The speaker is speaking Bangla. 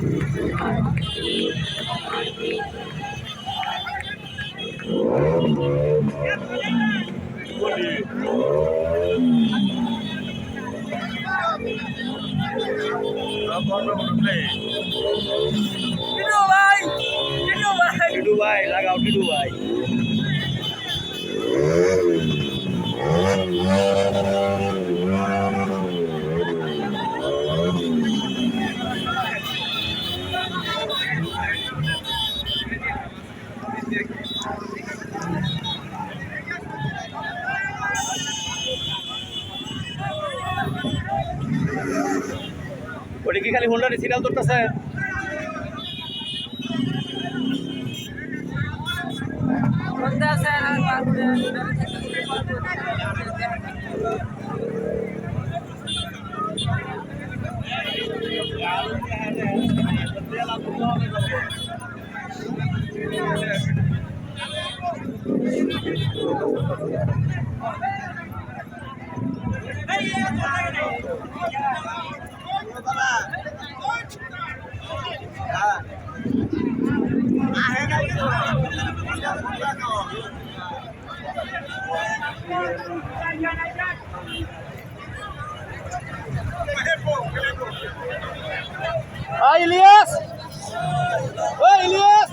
di Dubai, di lagaw di Dubai. ওটা কি খালি হোন্ডার সিরিয়াল ধরতেছে? বলতে আছে ইলিয়াস! ইলিয়াস!